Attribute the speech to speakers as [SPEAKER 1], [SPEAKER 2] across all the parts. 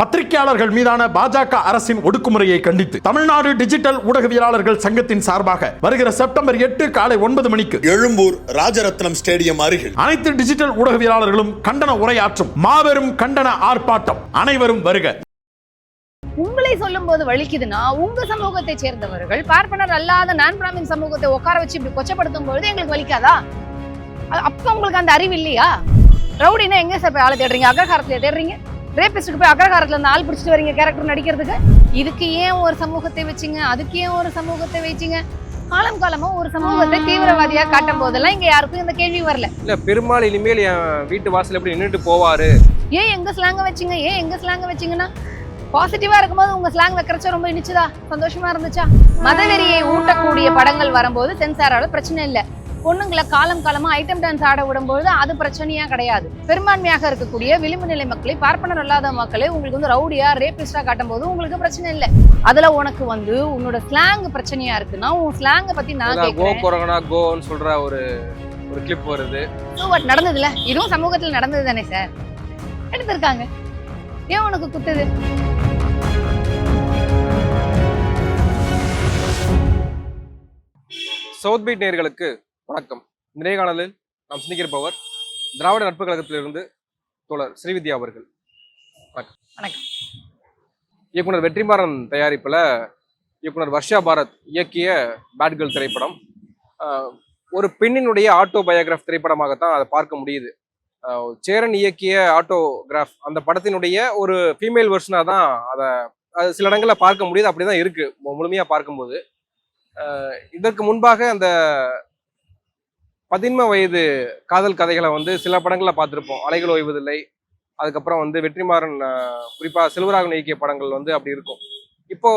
[SPEAKER 1] பத்திரிகையாளர்கள் மீதான பாஜக அரசின் ஒடுக்குமுறையை கண்டித்து தமிழ்நாடு டிஜிட்டல் ஊடகவியலாளர்கள் சங்கத்தின் சார்பாக வருகிற செப்டம்பர் எட்டு காலை ஒன்பது மணிக்கு
[SPEAKER 2] எழும்பூர் ராஜரத்னம் ஸ்டேடியம் அருகில்.
[SPEAKER 1] அனைத்து டிஜிட்டல் ஊடகவியலாளர்களும் கண்டன உரையாற்றும் மாபெரும் கண்டன ஆர்ப்பாட்டம் அனைவரும் வருக.
[SPEAKER 3] உங்களை சொல்லும் போது வலிக்குதுன்னா உங்க சமூகத்தை சேர்ந்தவர்கள் பார்ப்பனர் அல்லாத நான் பிராமின் சமூகத்தை உட்கார வச்சு இப்படி கொச்சப்படுத்தும் பொழுது எங்களுக்கு வலிக்காதா? அப்ப உங்களுக்கு அந்த அறிவு இல்லையா? ரவுடினா எங்க சார் போய் ஆளை தேடுறீங்க? அக்ரஹாரத்துல தேடுறீங்க? ரேபிஸ்டுக்கு போய் அக்ரஹாரத்துல இருந்து ஆள் பிடிச்சிட்டு வரீங்க கேரக்டர் நடிக்கிறதுக்கு? இதுக்கு ஏன் ஒரு சமூகத்தை வச்சீங்க? அதுக்கு ஏன் ஒரு சமூகத்தை வச்சீங்க? காலம் காலமா ஒரு சமூகத்தை தீவிரவாதியா காட்டும் போதெல்லாம் இங்க யாருக்கும் இந்த கேள்வி வரல.
[SPEAKER 4] இல்ல பெருமாள் இனிமேல் என் வீட்டு வாசல் எப்படி நின்றுட்டு போவாரு?
[SPEAKER 3] ஏன் எங்க ஸ்லாங்க வச்சீங்க? ஏன் எங்க ஸ்லாங்க வச்சீங்கன்னா? பாசிட்டிவா இருக்கும்போது உங்க ஸ்லாங் வைக்கிறச்ச ரொம்ப இனிச்சுதா? சந்தோஷமா இருந்துச்சா? மதவெறியை ஊட்டக்கூடிய படங்கள் வரும்போது சென்சாரால பிரச்சனை இல்ல. பொண்ணுங்களை காலம் காலமா ஐட்டம் டான்ஸ் ஆட விடும்போது அது பிரச்சனையா கிடையாது. பெரும்பான்மையாக இருக்கக்கூடிய விளிம்பு நிலை மக்களை பார்ப்பனர் அல்லாத மக்களை உங்களுக்கு வந்து ரவுடியா ரேபிஸ்டா காட்டும் போது உங்களுக்கு பிரச்சனை இல்ல. அதுல உனக்கு வந்து உன்னோட ஸ்லாங் பிரச்சனையா இருக்குன்னா உன் ஸ்லாங்க பத்தி நான்
[SPEAKER 4] கோ கொரகனா கோன்னு சொல்ற ஒரு ஒரு கிளிப் வருது.
[SPEAKER 3] So what? நடந்ததுல? இதுவும் சமூகத்துல நடந்தது தானே சார் எடுத்திருக்காங்க. ஏன் உனக்கு குத்துது?
[SPEAKER 4] சவுத் பீட் நேயர்களுக்கு வணக்கம். இந்த நேர்காணலில் நாம் சிந்திக்கிருப்பவர் திராவிட நட்பு கழகத்திலிருந்து தோழர் ஸ்ரீவித்யா அவர்கள். வணக்கம்.
[SPEAKER 3] வணக்கம்.
[SPEAKER 4] இயக்குனர் வெற்றிமாறன் தயாரிப்புல இயக்குனர் வர்ஷா பாரத் இயக்கிய பேட் கேர்ள் திரைப்படம். ஒரு பெண்ணினுடைய ஆட்டோ பயோகிராஃப் திரைப்படமாகத்தான் அதை பார்க்க முடியுது. சேரன் இயக்கிய ஆட்டோகிராஃப் அந்த படத்தினுடைய ஒரு ஃபீமேல் வெர்ஷனாக தான் அதை அது சில இடங்களில் பார்க்க முடியுது. அப்படிதான் இருக்கு. மு- முழுமையா பார்க்கும்போது. இதற்கு முன்பாக அந்த பதின்ம வயது காதல் கதைகளை வந்து சில படங்களில் பார்த்துருப்போம். அலைகள் ஓய்வதில்லை. அதுக்கப்புறம் வந்து வெற்றிமாறன் குறிப்பாக செல்வராகன் செல்வராகவன் இயக்கிய படங்கள் வந்து அப்படி இருக்கும். இப்போ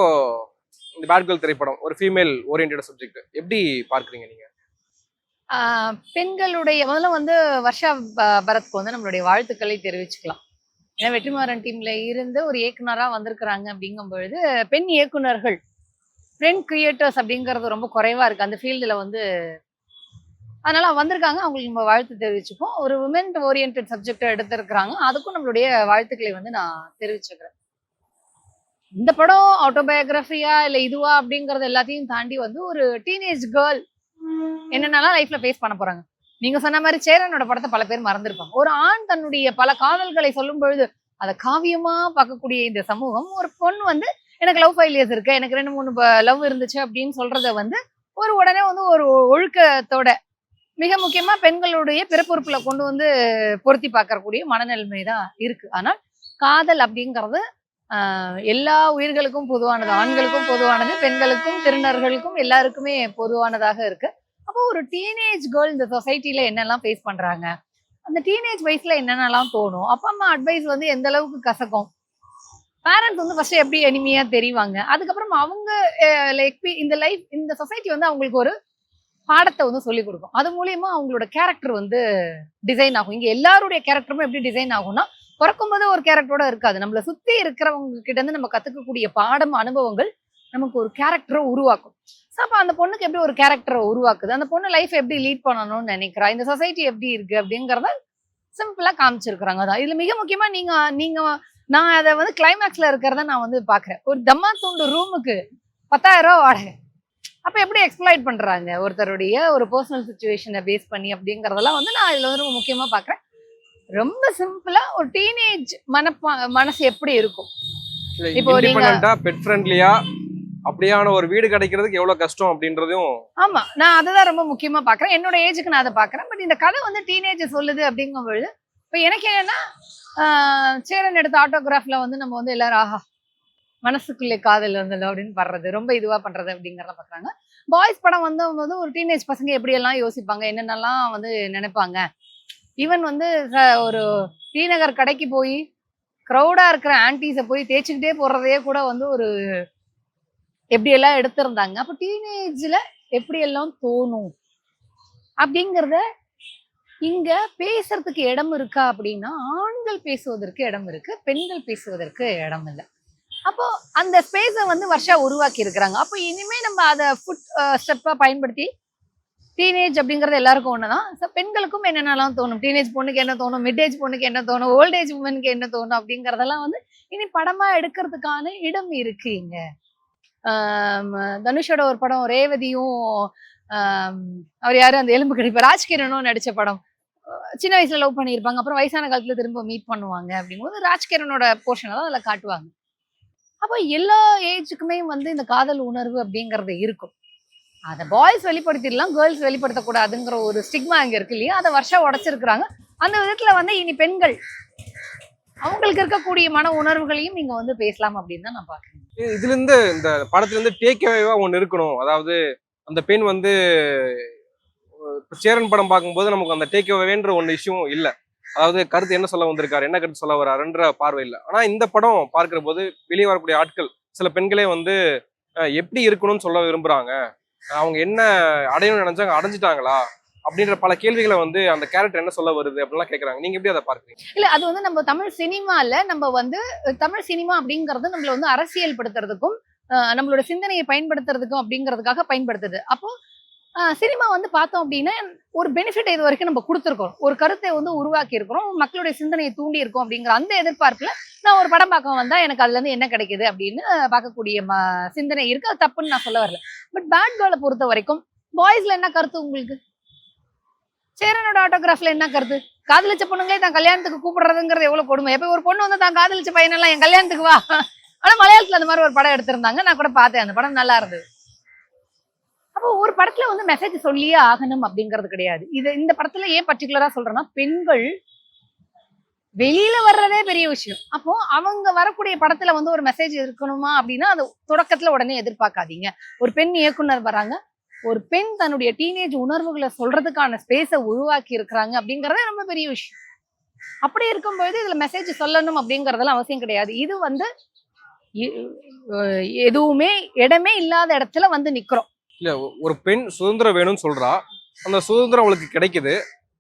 [SPEAKER 4] இந்த பேட்கல் திரைப்படம் ஒரு ஃபீமேல் ஓரியன்ட் சப்ஜெக்ட் எப்படி பார்க்குறீங்க
[SPEAKER 3] நீங்கள் பெண்களுடைய முதல்ல வந்து வர்ஷா ப- பரத்க்கு வந்து நம்மளுடைய வாழ்த்துக்களை தெரிவிச்சுக்கலாம். ஏன்னா வெற்றிமாறன் டீம்ல இருந்து ஒரு இயக்குனராக வந்திருக்கிறாங்க அப்படிங்கும் பொழுது பெண் இயக்குனர்கள் பெண் கிரியேட்டர்ஸ் அப்படிங்கிறது ரொம்ப குறைவா இருக்கு. அந்த ஃபீல்டில் வந்து அதனால வந்திருக்காங்க. அவங்களுக்கு நம்ம வாழ்த்து தெரிவிச்சுப்போம். ஒரு உமன் ஓரியன்ட் சப்ஜெக்டை எடுத்திருக்கிறாங்க. அதுக்கும் நம்மளுடைய வாழ்த்துக்களை வந்து நான் தெரிவிச்சுக்கிறேன். இந்த படம் ஆட்டோபயோகிராஃபியா இல்ல இதுவா அப்படிங்கறது எல்லாத்தையும் தாண்டி வந்து ஒரு டீனேஜ் கேர்ள் என்னென்னலாம் லைஃப்ல ஃபேஸ் பண்ண போறாங்க. நீங்க சொன்ன மாதிரி சேரனோட படத்தை பல பேர் மறந்துருப்பாங்க. ஒரு ஆண் தன்னுடைய பல காதல்களை சொல்லும் பொழுது அதை காவியமா பார்க்கக்கூடிய இந்த சமூகம் ஒரு பொண்ணு வந்து எனக்கு லவ் ஃபைலியர்ஸ் இருக்கு. எனக்கு ரெண்டு மூணு லவ் இருந்துச்சு அப்படின்னு சொல்றத வந்து ஒரு உடனே வந்து ஒரு ஒழுக்கத்தோட மிக முக்கியமா பெண்களுடைய பிறப்புறுப்புல கொண்டு வந்து பொருத்தி பார்க்கக்கூடிய மனநிலைமை தான் இருக்கு. ஆனால் காதல் அப்படிங்கிறது எல்லா உயிர்களுக்கும் பொதுவானது ஆண்களுக்கும் பொதுவானது பெண்களுக்கும் திருநர்களுக்கும் எல்லாருக்குமே பொதுவானதாக இருக்கு. அப்போ ஒரு டீனேஜ் கேர்ள் இந்த சொசைட்டில என்னெல்லாம் ஃபேஸ் பண்றாங்க? அந்த டீனேஜ் வயசுல என்னென்னலாம் தோணும்? அப்பா அம்மா அட்வைஸ் வந்து எந்த அளவுக்கு கசக்கும்? பேரண்ட்ஸ் வந்து ஃபர்ஸ்ட் எப்படி எளிமையா தெரிவாங்க? அதுக்கப்புறம் அவங்க லைக் இந்த லைஃப் இந்த சொசைட்டி வந்து அவங்களுக்கு ஒரு பாடத்தை வந்து சொல்லிக் கொடுக்கும். அது மூலியமா அவங்களோட கேரக்டர் வந்து டிசைன் ஆகும். இங்க எல்லாருடைய கேரக்டருமே எப்படி டிசைன் ஆகும்னா பிறக்கும்போது ஒரு கேரக்டரோட இருக்காது. நம்மளை சுத்தி இருக்கிறவங்க கிட்ட இருந்து நம்ம கத்துக்கக்கூடிய பாடம் அனுபவங்கள் நமக்கு ஒரு கேரக்டரை உருவாக்கும். ஸோ அப்போ அந்த பொண்ணுக்கு எப்படி ஒரு கேரக்டரை உருவாக்குது? அந்த பொண்ணு லைஃப் எப்படி லீட் பண்ணணும்னு நினைக்கிறா? இந்த சொசைட்டி எப்படி இருக்கு அப்படிங்கிறத சிம்பிளா காமிச்சிருக்கிறாங்க. அதான். இதுல மிக முக்கியமா நீங்க நீங்க நான் அதை வந்து கிளைமேக்ஸ்ல இருக்கிறத நான் வந்து பாக்குறேன் ஒரு தம்மா துண்டு ரூமுக்கு பத்தாயிரம் ரூபா வாடகை. அப்ப எப்படி எக்ஸ்ப்ளாய்ட் பண்றாங்க? ஒருத்தருடைய ஒரு பர்சனல் சுச்சுவேஷனை பேஸ் பண்ணி அப்படிங்கறதெல்லாம் வந்து நான் இதுல வந்து ரொம்ப முக்கியமா பாக்குறேன். ரொம்ப சிம்பிளா ஒரு டீனேஜ் மனப்பா மனசு எப்படி இருக்கும்? இப்போ நீங்க-
[SPEAKER 4] பெட் ஃப்ரெண்ட்லியா அப்படியான ஒரு வீடு கிடைக்கிறதுக்கு எவ்வளவு கஷ்டம் அப்படின்றதையும்
[SPEAKER 3] ஆமா நான் அதுதான் ரொம்ப முக்கியமா பாக்குறேன். என்னோட ஏஜுக்கு நான் அதை பாக்குறேன். பட் இந்த கதை வந்து டீனேஜ் சொல்லுது அப்படிங்கும் பொழுது இப்ப எனக்கு என்னன்னா சேரன் எடுத்த ஆட்டோகிராஃப்ல வந்து நம்ம வந்து எல்லாரும் ஆஹா மனசுக்குள்ளே காதல் வந்தது அப்படின்னு படுறது ரொம்ப இதுவாக பண்ணுறது அப்படிங்கிறத பார்க்குறாங்க பாய்ஸ் படம் வந்து வந்து ஒரு டீனேஜ் பசங்க எப்படியெல்லாம் யோசிப்பாங்க என்னென்னலாம் வந்து நினைப்பாங்க? ஈவன் வந்து ஒரு டிநகர் கடைக்கு போய் க்ரௌடாக இருக்கிற ஆன்டிஸை போய் தேய்ச்சிக்கிட்டே போடுறதையே கூட வந்து ஒரு எப்படியெல்லாம் எடுத்திருந்தாங்க. அப்போ டீனேஜில் எப்படியெல்லாம் தோணும்? அப்படிங்கிறத இங்க பேசுறதுக்கு இடம் இருக்கா அப்படின்னா ஆண்கள் பேசுவதற்கு இடம் இருக்கு பெண்கள் பேசுவதற்கு இடம் இல்லை. அப்போ அந்த ஸ்பேஸை வந்து வருஷா உருவாக்கி இருக்கிறாங்க அப்போ இனிமே நம்ம அதை ஃபுட் ஸ்டெப்பா பயன்படுத்தி டீனேஜ் அப்படிங்கிறது எல்லாருக்கும் ஒண்ணுதான். ஸோ பெண்களுக்கும் என்னென்னலாம் தோணும்? டீனேஜ் பொண்ணுக்கு என்ன தோணும்? மிட் ஏஜ் பொண்ணுக்கு என்ன தோணும்? ஓல்ட் ஏஜ் உமனுக்கு என்ன தோணும்? அப்படிங்கிறதெல்லாம் வந்து இனி படமாக எடுக்கிறதுக்கான இடம் இருக்கு இங்கே. தனுஷோட ஒரு படம் ரேவதியும் அவர் யாரும் அந்த எலும்பு கிடைப்பா. ராஜ்கிரனும் நடித்த படம். சின்ன வயசுல லவ் பண்ணியிருப்பாங்க. அப்புறம் வயசான காலத்துல திரும்ப மீட் பண்ணுவாங்க அப்படிங்கும்போது ராஜ்கிரனோட போர்ஷனை தான் அதில் காட்டுவாங்க. அப்போ எல்லா ஏஜுக்குமே வந்து இந்த காதல் உணர்வு அப்படிங்கிறது இருக்கும். அதை பாய்ஸ் வெளிப்படுத்திடலாம் கேர்ள்ஸ் வெளிப்படுத்தக்கூடாதுங்கிற ஒரு ஸ்டிக்மா அங்கே இருக்கு இல்லையா? அதை வருஷம் உடச்சிருக்கிறாங்க. அந்த விதத்தில் வந்து இனி பெண்கள் அவங்களுக்கு இருக்கக்கூடிய மன உணர்வுகளையும் நீங்க வந்து பேசலாம் அப்படின்னு தான் நான் பாக்குறேன்
[SPEAKER 4] இதுல இருந்து இந்த படத்துல இருந்து டேக் அவேவா ஒண்ணு இருக்கணும். அதாவது அந்த பெண் வந்து சேரன் படம் பார்க்கும்போது நமக்கு அந்த டேக் அவேன்ற ஒன்று இஷ்யூவும் இல்லை. அதாவது கருத்து என்ன சொல்ல வந்திருக்காரு என்ன கருத்து சொல்ல வர்றாருன்ற பார்வை இல்லை. ஆனா இந்த படம் பார்க்கிற போது வெளியே வரக்கூடிய ஆட்கள் சில பெண்களே வந்து எப்படி இருக்கணும்னு சொல்ல விரும்புறாங்க? அவங்க என்ன அடையணும்னு நினைச்சாங்க அடைஞ்சிட்டாங்களா? அப்படின்ற பல கேள்விகளை வந்து அந்த கேரக்டர் என்ன சொல்ல வருது அப்படிலாம் கேட்கறாங்க நீங்க எப்படி அதை பார்க்குறீங்க?
[SPEAKER 3] இல்ல அது வந்து நம்ம தமிழ் சினிமால நம்ம வந்து தமிழ் சினிமா அப்படிங்கறது நம்மள வந்து அரசியல் படுத்துறதுக்கும் நம்மளோட சிந்தனையை பயன்படுத்துறதுக்கும் அப்படிங்கிறதுக்காக பயன்படுத்துது. அப்போ சினிமா வந்து பார்த்தோம் அப்படின்னா ஒரு பெனிஃபிட் இது வரைக்கும் நம்ம கொடுத்துருக்கோம். ஒரு கருத்தை வந்து உருவாக்கி இருக்கிறோம் மக்களுடைய சிந்தனையை தூண்டி இருக்கோம் அப்படிங்கிற அந்த எதிர்பார்ப்பில் நான் ஒரு படம் பார்க்க வந்தால் எனக்கு அதுலேருந்து என்ன கிடைக்குது அப்படின்னு பார்க்கக்கூடிய ம- சிந்தனை இருக்குது அது தப்புன்னு நான் சொல்ல வரல. பட் பேட் கேர்ளை பொறுத்த வரைக்கும் பாய்ஸில் என்ன கருத்து உங்களுக்கு? சேரனோட ஆட்டோகிராஃபில் என்ன கருத்து? காதலிச்ச பொண்ணுங்களே தான் கல்யாணத்துக்கு கூப்பிடுறதுங்கிறது எவ்வளோ கொடுமை. எப்போ ஒரு பொண்ணு வந்து தான் காதலிச்ச பையனெல்லாம் என் கல்யாணத்துக்கு வா? ஆனால் மலையாளத்தில் அந்த மாதிரி ஒரு படம் எடுத்திருந்தாங்க. நான் கூட பார்த்தேன். அந்த படம் நல்லா இருந்தது. அப்போ ஒரு படத்துல வந்து மெசேஜ் சொல்லியே ஆகணும் அப்படிங்கிறது கிடையாது. இது இந்த படத்துல ஏன் பர்டிகுலரா சொல்றேன்னா பெண்கள் வெளியில வர்றதே பெரிய விஷயம். அப்போ அவங்க வரக்கூடிய படத்துல வந்து ஒரு மெசேஜ் இருக்கணுமா அப்படின்னா அது தொடக்கத்துல உடனே எதிர்பார்க்காதீங்க. ஒரு பெண் இயக்குனர் வராங்க ஒரு பெண் தன்னுடைய டீனேஜ் உணர்வுகளை சொல்றதுக்கான ஸ்பேஸை உருவாக்கி இருக்கிறாங்க அப்படிங்கறதே ரொம்ப பெரிய விஷயம். அப்படி இருக்கும்போது இதுல மெசேஜ் சொல்லணும் அப்படிங்கறதெல்லாம் அவசியம் கிடையாது. இது வந்து எதுவுமே இடமே இல்லாத இடத்துல வந்து நிக்கிறோம்.
[SPEAKER 4] இல்லை ஒரு பெண் சுதந்திரம் வேணும்னு சொல்கிறா அந்த சுதந்திரம் அவளுக்கு கிடைக்குது.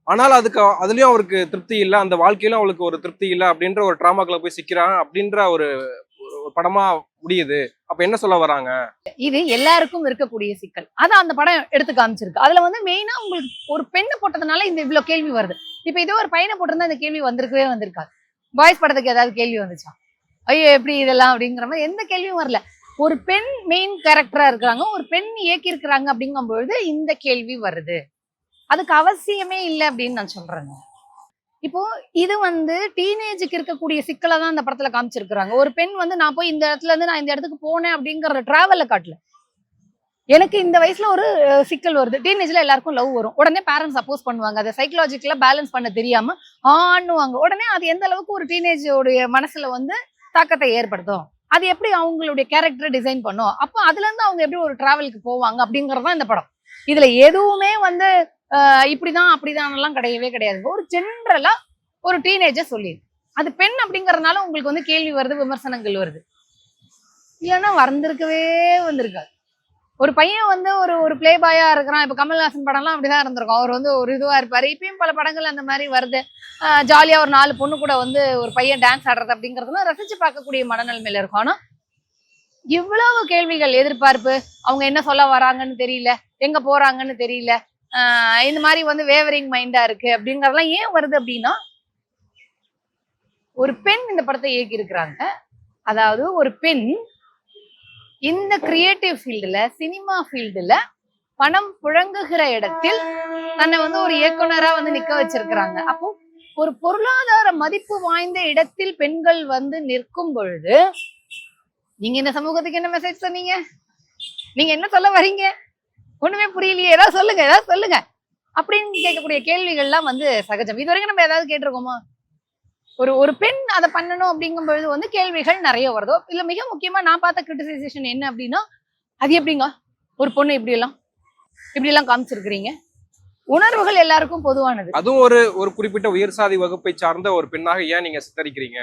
[SPEAKER 4] ஆனால் அதுக்கு அதுலேயும் அவருக்கு திருப்தி இல்லை. அந்த வாழ்க்கையிலும் அவளுக்கு ஒரு திருப்தி இல்லை அப்படின்ற ஒரு டிராமாக்குள்ள போய் சிக்கிறான் அப்படின்ற ஒரு ஒரு படமா முடியுது. அப்ப என்ன சொல்ல வராங்க?
[SPEAKER 3] இது எல்லாருக்கும் இருக்கக்கூடிய சிக்கல். அதான் அந்த படம் எடுத்து காமிச்சிருக்கு. அதுல வந்து மெயினா உங்களுக்கு ஒரு பெண்ணை போட்டதுனால இந்த இவ்வளவு கேள்வி வருது. இப்ப இதே ஒரு பையனை போட்டிருந்தா இந்த கேள்வி வந்திருக்கவே வந்திருக்காது. பாய்ஸ் படத்துக்கு ஏதாவது கேள்வி வந்துச்சா? ஐயோ எப்படி இதெல்லாம் அப்படிங்கிற மாதிரி எந்த கேள்வியும் வரல. ஒரு பெண் மெயின் கேரக்டரா இருக்கிறாங்க ஒரு பெண் இயக்கி இருக்கிறாங்க அப்படிங்கும்பொழுது இந்த கேள்வி வருது. அதுக்கு அவசியமே இல்லை அப்படின்னு நான் சொல்றேங்க. இப்போ இது வந்து டீனேஜுக்கு இருக்கக்கூடிய சிக்கலை தான் அந்த படத்துல காமிச்சிருக்கிறாங்க. ஒரு பெண் வந்து நான் போய் இந்த இடத்துல இருந்து நான் இந்த இடத்துக்கு போனேன் அப்படிங்கிற டிராவல காட்டல. எனக்கு இந்த வயசுல ஒரு சிக்கல் வருது. டீனேஜ்ல எல்லாருக்கும் லவ் வரும். உடனே பேரண்ட்ஸ் சப்போஸ் பண்ணுவாங்க. அதை சைக்கலாஜிக்கலா பேலன்ஸ் பண்ண தெரியாம ஆண்ணுவாங்க உடனே அது எந்த அளவுக்கு ஒரு டீனேஜோடைய மனசுல வந்து தாக்கத்தை ஏற்படுத்தும்? அது எப்படி அவங்களுடைய கேரக்டரை டிசைன் பண்ணும் அப்போ அதுல இருந்து அவங்க எப்படி ஒரு டிராவலுக்கு போவாங்க அப்படிங்கறது தான் இந்த படம். இதுல எதுவுமே வந்து இப்படிதான் அப்படிதான் எல்லாம் கிடையவே கிடையாது. ஒரு ஜென்ரலா ஒரு டீனேஜர் சொல்லிடு. அது பெண் அப்படிங்கறதுனால உங்களுக்கு வந்து கேள்வி வருது விமர்சனங்கள் வருது. இல்லைன்னா வந்திருக்கவே வந்திருக்காது. ஒரு பையன் வந்து ஒரு ஒரு பிளே பாயா இருக்கிறான். இப்ப கமல்ஹாசன் படம்லாம் அப்படிதான் இருந்திருக்கும். அவர் வந்து ஒரு இதுவா இருப்பாரு. இப்பயும் பல படங்கள் அந்த மாதிரி வருது. ஜாலியா ஒரு நாலு பொண்ணு கூட வந்து ஒரு பையன் டான்ஸ் ஆடுறது அப்படிங்கறதெல்லாம் ரசிச்சு பார்க்கக்கூடிய மனநிலைமையில இருக்கும். ஆனா இவ்வளவு கேள்விகள் எதிர்பார்ப்பு அவங்க என்ன சொல்ல வராங்கன்னு தெரியல. எங்க போறாங்கன்னு தெரியல. இந்த மாதிரி வந்து வேவரிங் மைண்டா இருக்கு அப்படிங்கறதெல்லாம் ஏன் வருது அப்படின்னா ஒரு பெண் இந்த படத்தை இயக்கி இருக்கிறாங்க அதாவது ஒரு பெண் இந்த கிரியேட்டிவ் ஃபீல்டுல சினிமா ஃபீல்டுல பணம் புழங்குகிற இடத்தில் தன்னை வந்து ஒரு இயக்குனரா வந்து நிக்க வச்சிருக்கிறாங்க. அப்போ ஒரு பொருளாதார மதிப்பு வாய்ந்த இடத்தில் பெண்கள் வந்து நிற்கும் பொழுது நீங்க இந்த சமூகத்துக்கு என்ன மெசேஜ் சொன்னீங்க? நீங்க என்ன சொல்ல வர்றீங்க ஒண்ணுமே புரியலையே. ஏதாவது சொல்லுங்க ஏதாவது சொல்லுங்க. அப்படின்னு கேட்கக்கூடிய கேள்விகள்லாம் வந்து சகஜம். இது வரைக்கும் நம்ம ஏதாவது கேட்டிருக்கோமா? ஒரு ஒரு பெண் அதை பண்ணணும் அப்படிங்கும் பொழுது வந்து கேள்விகள் நிறைய வருதோ? இல்ல மிக முக்கியமா நான் பார்த்த கிரிட்டிசைசேஷன் என்ன அப்படின்னா அது எப்படிங்க? ஒரு பொண்ணு இப்படி எல்லாம் இப்படி எல்லாம் காமிச்சிருக்கிறீங்க. உணர்வுகள் எல்லாருக்கும் பொதுவானது.
[SPEAKER 4] அதுவும் ஒரு ஒரு குறிப்பிட்ட உயர் சாதி வகுப்பை சார்ந்த ஒரு பெண்ணாக ஏன் நீங்க சித்தரிக்கிறீங்க?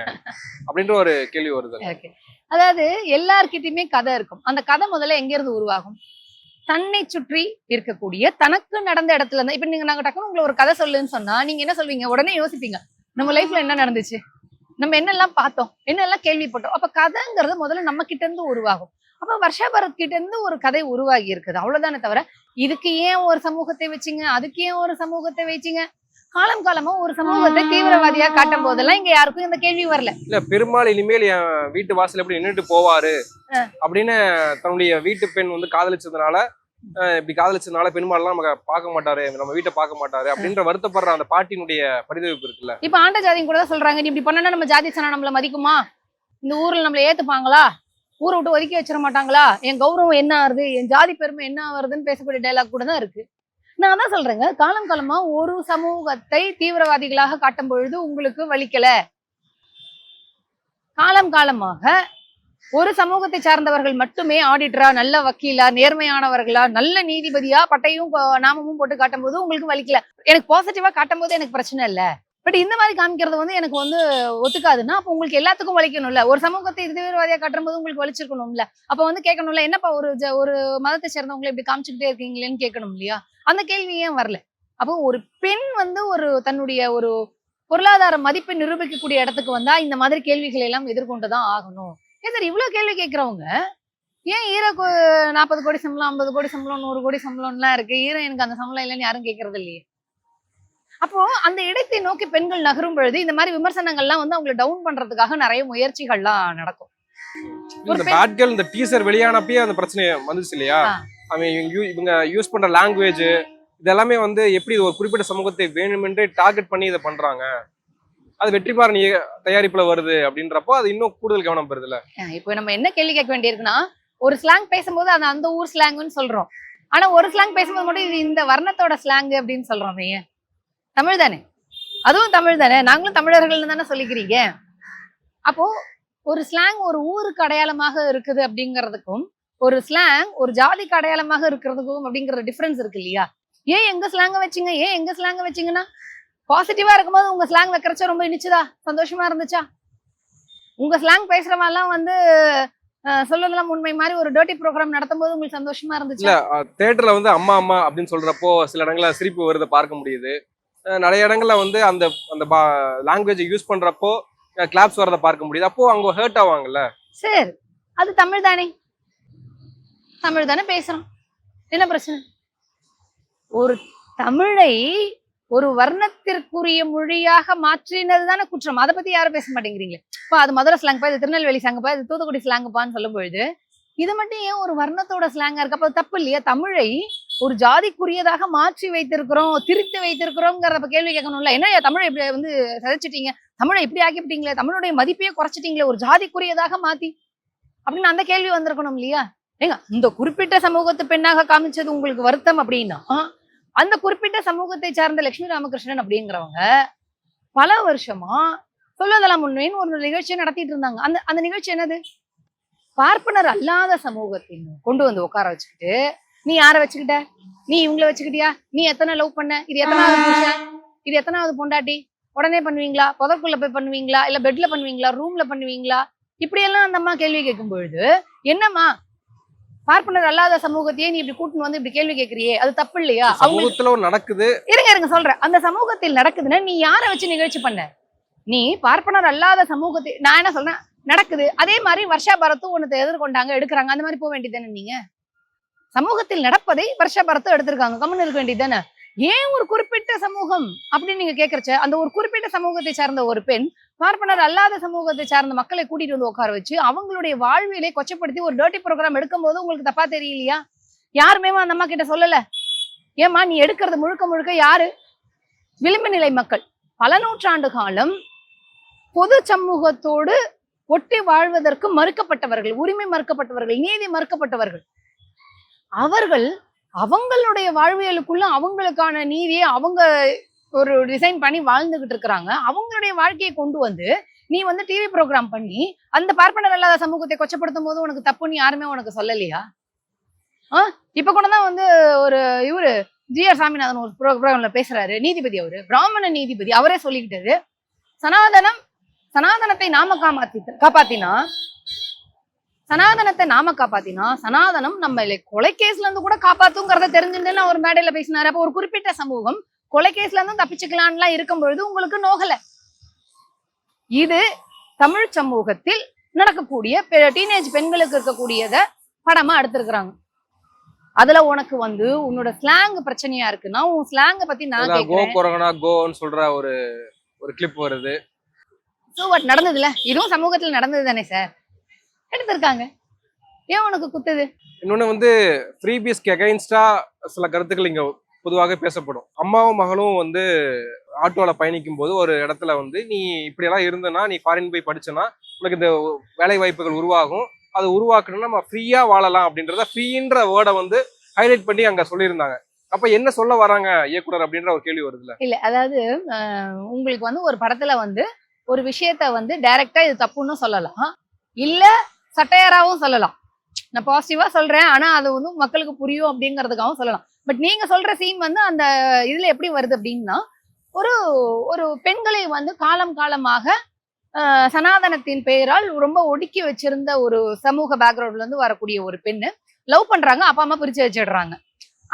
[SPEAKER 4] அப்படின்ற ஒரு கேள்வி வருது.
[SPEAKER 3] அதாவது எல்லார்கிட்டயுமே கதை இருக்கும். அந்த கதை முதல்ல எங்க இருந்து உருவாகும்? தன்னை சுற்றி இருக்கக்கூடிய தனக்கு நடந்த இடத்துல இருந்து இப்ப நீங்க நாங்க டக்குனு உங்களை ஒரு கதை சொல்லுன்னு சொன்னா நீங்க என்ன சொல்வீங்க? உடனே யோசிப்பீங்க. நம்ம லைஃப்ல என்ன நடந்துச்சு? நம்ம என்னெல்லாம் பார்த்தோம்? என்னெல்லாம் கேள்விப்பட்டோம்? அப்ப கதைங்கிறது முதல்ல நம்ம கிட்ட இருந்து உருவாகும். அப்ப வர்ஷா பரத் கிட்ட இருந்து ஒரு கதை உருவாகி இருக்குது. அவ்வளவுதானே தவிர இதுக்கு ஏன் ஒரு சமூகத்தை வச்சீங்க? அதுக்கு ஏன் ஒரு சமூகத்தை வச்சீங்க? காலம் காலமா ஒரு சமூகத்தை தீவிரவாதியா காட்டும் போதெல்லாம் இங்க யாருக்கும் இந்த கேள்வி வரல.
[SPEAKER 4] இல்ல பெருமாள் இனிமேல் என் வீட்டு வாசல் எப்படி நின்னுட்டு போவாரு. அப்படின்னு தன்னுடைய வீட்டு பெண் வந்து காதலிச்சதுனால இப்படி காதலிச்சதுனால பெருமாள்லாம் நம்ம பார்க்க மாட்டாரு நம்ம வீட்டை பார்க்க மாட்டாரு அப்படின்ற வருத்தப்படுற அந்த பாட்டினுடைய பரிதவிப்பு இருக்குல்ல.
[SPEAKER 3] இப்ப ஆண்ட ஜாதியும் கூட தான் சொல்றாங்க நீ இப்படி பண்ணனா நம்ம ஜாதி சனா நம்மள மதிக்குமா? இந்த ஊர்ல நம்மள ஏத்துப்பாங்களா? ஊரை விட்டு ஒதுக்கி வச்சிட மாட்டாங்களா? என் கௌரவம் என்ன ஆறுது என் ஜாதி பெருமை என்ன ஆகுதுன்னு பேசக்கூடிய டைலாக் கூட தான் இருக்கு. நான் தான் சொல்றேங்க காலம் காலமா ஒரு சமூகத்தை தீவிரவாதிகளாக காட்டும் பொழுது உங்களுக்கு வலிக்கல. காலம் காலமாக ஒரு சமூகத்தை சார்ந்தவர்கள் மட்டுமே ஆடிட்டரா நல்ல வக்கீலா நேர்மையானவர்களா நல்ல நீதிபதியா பட்டையும் நாமமும் போட்டு காட்டும் போது உங்களுக்கு வலிக்கல. எனக்கு பாசிட்டிவா காட்டும் போது எனக்கு பிரச்சனை இல்ல. பட் இந்த மாதிரி காமிக்கிறது வந்து எனக்கு வந்து ஒத்துக்காதுன்னா அப்போ உங்களுக்கு எல்லாத்துக்கும் வலிக்கணும்ல. ஒரு சமூகத்தை தீவிரவாதியா காட்டும் போது உங்களுக்கு வலிச்சிருக்கணும்ல. அப்போ வந்து கேட்கணும்ல என்னப்பா ஒரு ஜ- ஒரு மதத்தை சேர்ந்தவங்களை இப்படி காமிச்சுக்கிட்டே இருக்கீங்களேன்னு கேட்கணும் இல்லையா? அந்த கேள்வி ஏன் வரல? அப்போ ஒரு பெண் வந்து ஒரு தன்னுடைய ஒரு பொருளாதார மதிப்பை நிரூபிக்கக்கூடிய இடத்துக்கு வந்தா இந்த மாதிரி கேள்விகளை எல்லாம் எதிர்கொண்டுதான் ஆகணும். ஏன் சார் இவ்வளவு கேள்வி கேட்கறவங்க ஏன் ஈர நாற்பது கோடி சம்பளம் ஐம்பது கோடி சம்பளம் நூறு கோடி சம்பளம்லாம் இருக்கு. ஈர எனக்கு அந்த சம்பளம் இல்லைன்னு யாரும் கேட்கறது இல்லையே? அப்போ அந்த இடத்தை நோக்கி பெண்கள் நகரும் பொழுது இந்த மாதிரி விமர்சனங்கள்லாம் வந்து அவங்களை டவுன் பண்றதுக்காக நிறைய முயற்சிகள்லாம் நடக்கும்.
[SPEAKER 4] இந்த பேட் கேர்ள் இந்த டீசர் வெளியானப்பயே அந்த பிரச்சனை வந்துச்சு இல்லையா. அவன் இவங்க யூஸ் பண்ற லாங்குவேஜ் இதெல்லாமே வந்து எப்படி ஒரு குறிப்பிட்ட சமூகத்தை வேணுமென்றே டார்கெட் பண்ணி இதை பண்றாங்க? அது வெற்றிமாறன் தயாரிப்புல வருது அப்படின்றப்போ அது இன்னும் கூடுதல் கவனம் பெறுதுல?
[SPEAKER 3] இப்போ நம்ம என்ன கேள்வி கேட்க வேண்டியிருக்குன்னா ஒரு ஸ்லாங் பேசும்போது அது அந்த ஊர் ஸ்லாங்குன்னு சொல்றோம். ஆனா ஒரு ஸ்லாங் பேசும்போது மட்டும் இது இந்த வர்ணத்தோட ஸ்லாங் அப்படின்னு சொல்றோம் ஏன் தமிழ் தானே? அதுவும் தமிழ் தானே? நாங்களும் தமிழர்கள்னு தானே சொல்லிக்கிறீங்க. அப்போ ஒரு ஸ்லாங் ஒரு ஊருக்கு அடையாளமாக இருக்குது அப்படிங்கிறதுக்கும் ஒரு ஸ்லாங் ஒரு ஜாதிக்கு அடையாளமாக இருக்கிறதுக்கும் அப்படிங்கிற டிஃபரன்ஸ் இருக்கு இல்லையா? ஏன் எங்க ஸ்லாங்க வச்சீங்க? ஏன் எங்க ஸ்லாங்க வச்சீங்கன்னா பாசிட்டிவா இருக்கும்போது உங்க ஸ்லாங் வைக்கிறச்ச ரொம்ப இனிச்சுதா? சந்தோஷமா இருந்துச்சா? உங்க ஸ்லாங் பேசுறவெல்லாம் வந்து சொல்லலாம் உண்மை மாதிரி ஒரு டர்ட்டி ப்ரோக்ராம் நடத்தும் போது உங்களுக்கு சந்தோஷமா இருந்துச்சு?
[SPEAKER 4] இல்ல தேட்டர்ல வந்து அம்மா அம்மா அப்படின்னு சொல்றப்போ சில இடங்கள்ல சிரிப்பு வருதை பார்க்க முடியுது. நிறைய இடங்கள்ல வந்து அந்த அந்த லாங்குவேஜ் யூஸ் பண்றப்போ கிளாப்ஸ் வரதை பார்க்க முடியுது. அப்போ அவங்க ஹர்ட் ஆவாங்கல்ல?
[SPEAKER 3] சரி அது தமிழ் தானே? தமிழ் தானே பேசுறோம். என்ன பிரச்சனை? ஒரு தமிழை ஒரு வர்ணத்திற்குரிய மொழியாக மாற்றினது தானே குற்றம். அதை பத்தி யாரும் பேச மாட்டேங்கிறீங்களே. இப்போ அது மதுரை ஸ்லாங்ப்பா இது திருநெல்வேலி ஸ்லாங்ப்பா இது தூத்துக்குடி ஸ்லாங்குப்பான்னு சொல்லும் பொழுது இது மட்டும் ஏன் ஒரு வர்ணத்தோட ஸ்லாங்கா இருக்கு? அப்போ தப்பு இல்லையா? தமிழை ஒரு ஜாதிக்குரியதாக மாற்றி வைத்திருக்கிறோம் திருத்தி வைத்திருக்கிறோங்கிறத கேள்வி கேட்கணும்ல. என்ன தமிழை இப்படி வந்து சிதைச்சிட்டீங்க? தமிழை இப்படி ஆக்கிவிட்டீங்களே? தமிழுடைய மதிப்பையே குறைச்சிட்டீங்களே? ஒரு ஜாதிக்குரியதாக மாத்தி? அப்படின்னு அந்த கேள்வி வந்திருக்கணும் இல்லையா? ஏங்க இந்த குறிப்பிட்ட சமூகத்து பெண்ணாக காமிச்சது உங்களுக்கு வருத்தம் அப்படின்னா அந்த குறிப்பிட்ட சமூகத்தை சார்ந்த லட்சுமி ராமகிருஷ்ணன் அப்படிங்கிறவங்க பல வருஷமா சொல்வதெல்லாம் உண்மைன்னு ஒரு நிகழ்ச்சியை நடத்திட்டு இருந்தாங்க. அந்த அந்த நிகழ்ச்சி என்னது? பார்ப்பனர் அல்லாத சமூகத்தின் கொண்டு வந்து உட்கார வச்சுக்கிட்டு நீ யார வச்சுக்கிட்ட? நீ இவங்கள வச்சுக்கிட்டியா? நீ எத்தனை லவ் பண்ண? இது எத்தனாவது புருஷன்? இது எத்தனாவது பொண்டாட்டி? உடனே பண்ணுவீங்களா? புதற்குள்ள போய் பண்ணுவீங்களா? இல்ல பெட்ல பண்ணுவீங்களா? ரூம்ல பண்ணுவீங்களா? இப்படியெல்லாம் அந்த அம்மா கேள்வி கேட்கும் பொழுது என்னம்மா பார்ப்பனர் அல்லாத சமூகத்தையே நீ இப்படி கூட்டின்னு வந்து இப்படி கேள்வி கேட்கறியே? அது தப்பு இல்லையா?
[SPEAKER 4] சமூகத்துல நடக்குது.
[SPEAKER 3] இருங்க இருங்க சொல்றேன். அந்த சமூகத்தில் நடக்குதுன்னா நீ யாரை வச்சு நிகழ்ச்சி பண்ண? நீ பார்ப்பனர் அல்லாத சமூகத்தை நான் என்ன சொல்றேன்? நடக்குது. அதே மாதிரி வர்ஷா பரத்தும் ஒண்ணு எதிர்கொண்டாங்க எடுக்கிறாங்க. அந்த மாதிரி போக வேண்டியதானே நீங்க? சமூகத்தில் நடப்பதை வருஷா பரத்தும் எடுத்திருக்காங்க. கம்முன்னு இருக்க வேண்டியதானே ஏன் ஒரு குறிப்பிட்ட சமூகம் அப்படின்னு நீங்க கேக்குறச்ச அந்த ஒரு குறிப்பிட்ட சமூகத்தை சார்ந்த ஒரு பெண் பார்ப்பனர் அல்லாத சமூகத்தை சார்ந்த மக்களை கூட்டிட்டு வந்து உட்கார வச்சு அவங்களுடைய வாழ்வியலை கொச்சப்படுத்தி ஒரு டேர்ட்டி ப்ரோக்ராம் எடுக்கும் போது உங்களுக்கு தப்பா தெரியலையா? யாருமே அந்த அம்மா கிட்ட சொல்லல. ஏமா நீ எடுக்கிறது முழுக்க முழுக்க யாரு? விளிம்பு நிலை மக்கள். பல நூற்றாண்டு காலம் பொது சமூகத்தோடு ஒட்டி வாழ்வதற்கு மறுக்கப்பட்டவர்கள் உரிமை மறுக்கப்பட்டவர்கள் நீதி மறுக்கப்பட்டவர்கள். அவர்கள் அவங்களுடைய வாழ்வியலுக்குள்ள அவங்களுக்கான நீதியை அவங்க ஒரு டிசைன் பண்ணி வாழ்ந்துகிட்டு இருக்கிறாங்க. அவங்களுடைய வாழ்க்கையை கொண்டு வந்து நீ வந்து டிவி ப்ரோக்ராம் பண்ணி அந்த பார்ப்பனர் இல்லாத சமூகத்தை கொச்சப்படுத்தும் போது உனக்கு தப்புன்னு யாருமே உனக்கு சொல்லலையா? ஆ? இப்ப கூட தான் வந்து ஒரு இவரு ஜி ஆர் சாமிநாதன் ஒரு ப்ரோக்ராம்ல பேசுறாரு. நீதிபதி அவரு. பிராமண நீதிபதி. அவரே சொல்லிக்கிட்டாரு சனாதனம் சனாதனத்தை நாம காமாத்தி காப்பாத்தினா சனாதனத்தை நாம காப்பாத்தினா சனாதனம் நம்ம கொலை கேஸ்ல இருந்து கூட காப்பாத்துங்கிறத தெரிஞ்சுட்டு ஒரு மேடையில பேசினாரு. அப்ப ஒரு குறிப்பிட்ட சமூகம் கொலை கேஸ்ல இருந்து தப்பிச்சுக்கலான்லாம் இருக்கும் பொழுது உங்களுக்கு நோகல. இது தமிழ் சமூகத்தில் நடக்கக்கூடிய டீனேஜ் பெண்களுக்கு இருக்கக்கூடியத படமா எடுத்திருக்கிறாங்க. அதுல உனக்கு வந்து உன்னோட ஸ்லாங் பிரச்சனையா இருக்குன்னா உன் ஸ்லாங்க பத்தி நான்
[SPEAKER 4] கோ கொரகனா கோன்னு சொல்ற ஒரு ஒரு கிளிப் வருது.
[SPEAKER 3] சோ வாட் நடந்ததுல? இதுவும் சமூகத்துல நடந்தது தானே சார் எடுத்திருக்காங்க. ஏன் உனக்கு குத்துது?
[SPEAKER 4] இன்னொன்னு வந்து ஃப்ரீபீஸ்க்கு அகைன்ஸ்டா சில கருத்துக்கள் இங்க பொதுவாக பேசப்படும். அம்மாவும் மகளும் வந்து ஆட்டோல பயணிக்கும் போது ஒரு இடத்துல வந்து நீ இப்படியெல்லாம் இருந்தனா நீ ஃபாரின் போய் படிச்சனா உனக்கு இந்த வேலை வாய்ப்புகள் உருவாகும். அது உருவாக்கணும்னா நம்ம ஃப்ரீயா வாழலாம். அப்படின்றத ஃப்ரீன்ற வேர்டை வந்து ஹைலைட் பண்ணி அங்க சொல்லியிருந்தாங்க. அப்ப என்ன சொல்ல வராங்க இயக்குனர் அப்படின்ற ஒரு கேள்வி வருதுல்ல?
[SPEAKER 3] இல்ல அதாவது உங்களுக்கு வந்து ஒரு படத்துல வந்து ஒரு விஷயத்த வந்து டைரக்டா இது தப்புன்னு சொல்லலாம். இல்ல சட்டையராகவும் சொல்லலாம். நான் பாசிட்டிவா சொல்றேன். ஆனா அது வந்து மக்களுக்கு புரியும் அப்படிங்கிறதுக்காகவும் சொல்லலாம். பட் நீங்க சொல்ற சீன் வந்து அந்த இதுல எப்படி வருது அப்படின்னா ஒரு ஒரு பெண்களை வந்து காலம் காலமாக சனாதனத்தின் பெயரால் ரொம்ப ஒடுக்கி வச்சிருந்த ஒரு சமூக பேக்ரவுண்ட்ல இருந்து வரக்கூடிய ஒரு பெண்ணு லவ் பண்றாங்க. அப்பா அம்மா பிரிச்சு வச்சிடுறாங்க.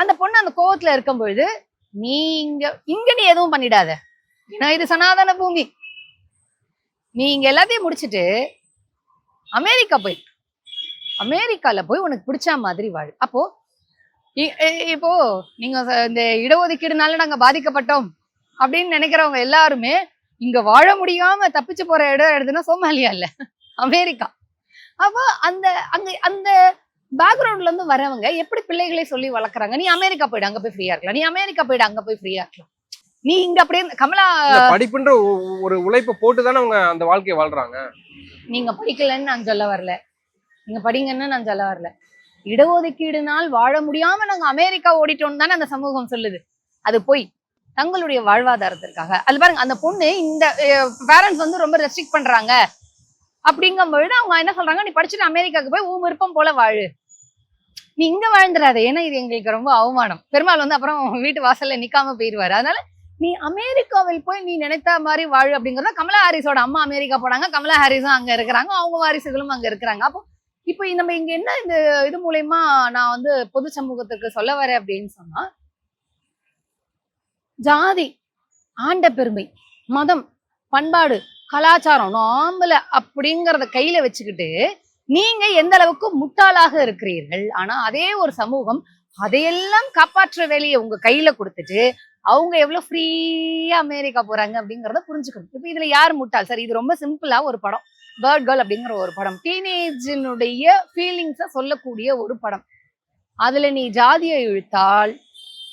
[SPEAKER 3] அந்த பொண்ணு அந்த கோவத்துல இருக்கும் பொழுது நீ இங்க இங்க நீ எதுவும் பண்ணிடாத. ஏன்னா இது சனாதன பூமி. நீ இங்க எல்லாத்தையும் முடிச்சுட்டு அமெரிக்கா போய். அமெரிக்கால போய் உனக்கு பிடிச்ச மாதிரி வாழ். அப்போ இப்போ நீங்க இந்த இடஒதுக்கீடுனால நாங்க பாதிக்கப்பட்டோம் அப்படின்னு நினைக்கிறவங்க எல்லாருமே இங்க வாழ முடியாம தப்பிச்சு போற இடம் எடுத்துன்னா சோமாலியா இல்ல. அமெரிக்கா. அப்போ அந்த அங்க அந்த பேக்ரவுண்ட்ல இருந்து வரவங்க எப்படி பிள்ளைகளை சொல்லி வளர்க்குறாங்க? நீ அமெரிக்கா போயிடு அங்க போய் ஃப்ரீயா இருக்கலாம். நீ அமெரிக்கா போயிடு அங்க போய் ஃப்ரீயா இருக்கலாம். நீ இங்க அப்படியே கமலா
[SPEAKER 4] படிப்புன்ற ஒரு உழைப்பை போட்டு தானே அவங்க அந்த வாழ்க்கையை வாழ்றாங்க.
[SPEAKER 3] நீங்க படிக்கலன்னு நான் சொல்ல வரல. நீங்க படிங்கன்னு நான் சொல்ல வரல. இடஒதுக்கீடுனால் வாழ முடியாம நாங்க அமெரிக்கா ஓடிட்டோம் தானே அந்த சமூகம் சொல்லுது. அது போய் தங்களுடைய வாழ்வாதாரத்திற்காக. அது பாருங்க அந்த பொண்ணு இந்த பேரண்ட்ஸ் வந்து ரொம்ப ரெஸ்ட்ரிக்ட் பண்றாங்க. அப்படிங்கும் பொழுது அவங்க என்ன சொல்றாங்க நீ படிச்சுட்டு அமெரிக்காவுக்கு போய் உன் விருப்பம் போல வாழு. நீ இங்க வாழ்ந்துடாத. ஏன்னா இது எங்களுக்கு ரொம்ப அவமானம். பெருமாள் வந்து அப்புறம் வீட்டு வாசல்ல நிக்காம போயிருவாரு. அதனால நீ அமெரிக்காவில் போய் நீ நினைத்த மாதிரி வாழ் அப்படிங்கிறத கமலா ஹாரிஸோட அம்மா அமெரிக்கா போனாங்க. கமலா ஹாரிஸும் அங்க இருக்கிறாங்க. அவங்க வாரிசுகளும் அங்க இருக்கிறாங்க. அப்போ இப்போ நம்ம இங்க என்ன இந்த இது மூலயமா நான் வந்து பொது சமூகத்துக்கு சொல்ல வரேன் அப்படின்னு சொன்னா ஜாதி ஆண்ட பெருமை மதம் பண்பாடு கலாச்சாரம் நாம்பல அப்படிங்கறத கையில வச்சுக்கிட்டு நீங்க எந்த அளவுக்கு முட்டாளாக இருக்கிறீர்கள்? ஆனா அதே ஒரு சமூகம் அதையெல்லாம் காப்பாற்ற வேலையை உங்க கையில கொடுத்துட்டு அவங்க எவ்வளவு ஃப்ரீயா அமெரிக்கா போறாங்க அப்படிங்கறத புரிஞ்சுக்கணும். இப்போ இதுல யார் முட்டாள்? சார் இது ரொம்ப சிம்பிளா ஒரு படம். பேர்ட் கேர்ள் அப்படிங்கிற ஒரு படம். டீனேஜினுடைய ஃபீலிங்ஸை சொல்லக்கூடிய ஒரு படம். அதுல நீ ஜாதியை இழுத்தால்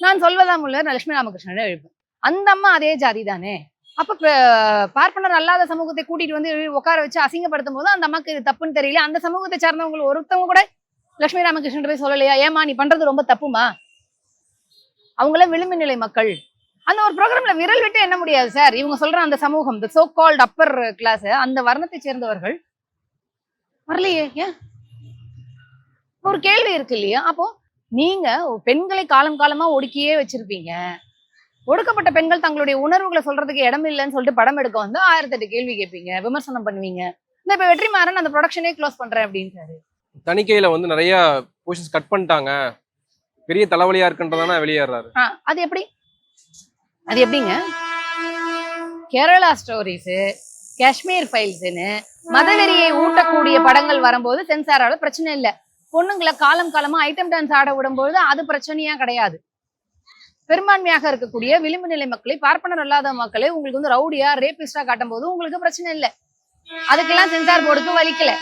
[SPEAKER 3] நான் சொல்வதாம் உள்ள லட்சுமி ராமகிருஷ்ணனை எழுப்பேன் அந்த அம்மா அதே ஜாதி தானே? அப்ப பார்ப்பனர் அல்லாத சமூகத்தை கூட்டிட்டு வந்து உட்கார வச்சு அசிங்கப்படுத்தும் போது அந்த அம்மாக்கு இது தப்புன்னு தெரியல. அந்த சமூகத்தை சார்ந்தவங்க ஒருத்தவங்க கூட லட்சுமி ராமகிருஷ்ணன் போய் சொல்லலையா? ஏமா நீ பண்றது ரொம்ப தப்புமா? அவங்களாம் விளிம்பு நிலை மக்கள். அந்த ஒரு ப்ரோக்ராம்ல விரல் விட்டு என்ன முடியாது சார் இவங்க சொல்ற அந்த சமூகம் இந்த சோ கால்ட் அப்பர் கிளாஸ் அந்த வர்ணத்தை சேர்ந்தவர்கள். வரலையே ஏன்? ஒரு கேள்வி இருக்கு இல்லையா? அப்போ நீங்க பெண்களை காலம் காலமா ஒடுக்கியே வச்சிருப்பீங்க. ஒடுக்கப்பட்ட பெண்கள் தங்களுடைய உணர்வுகளை சொல்றதுக்கு இடம் இல்லைன்னு சொல்லிட்டு படம் எடுக்க வந்து ஆயிரத்தெட்டு கேள்வி கேட்பீங்க விமர்சனம் பண்ணுவீங்க. இந்த இப்ப வெற்றிமாறன் அந்த ப்ரொடக்ஷனே க்ளோஸ் பண்றேன் அப்படின்றாரு.
[SPEAKER 4] தணிக்கையில வந்து நிறைய போர்ஷன்ஸ் கட் பண்ணிட்டாங்க. பெரிய தலைவலியா இருக்குன்றதானே வெளியேறாரு.
[SPEAKER 3] அது எப்படி? அது எப்படிங்க? கேரளா ஸ்டோரிஸ் காஷ்மீர் ஃபைல்ஸ்னு மதவெறியை ஊட்டக்கூடிய படங்கள் வரும்போது சென்சாரால பிரச்சனை இல்லை. பொண்ணுங்களை காலம் காலமா ஐட்டம் டான்ஸ் ஆட விடும்போது அது பிரச்சனையா கிடையாது. பெரும்பான்மையாக இருக்கக்கூடிய விளிம்பு நிலை மக்களை பார்ப்பனர் அல்லாத மக்களை உங்களுக்கு வந்து ரவுடியா ரேபிஸ்டா காட்டும் போது உங்களுக்கு பிரச்சனை இல்லை. அதுக்கெல்லாம் சென்சார் போர்டுக்கு வலிக்கல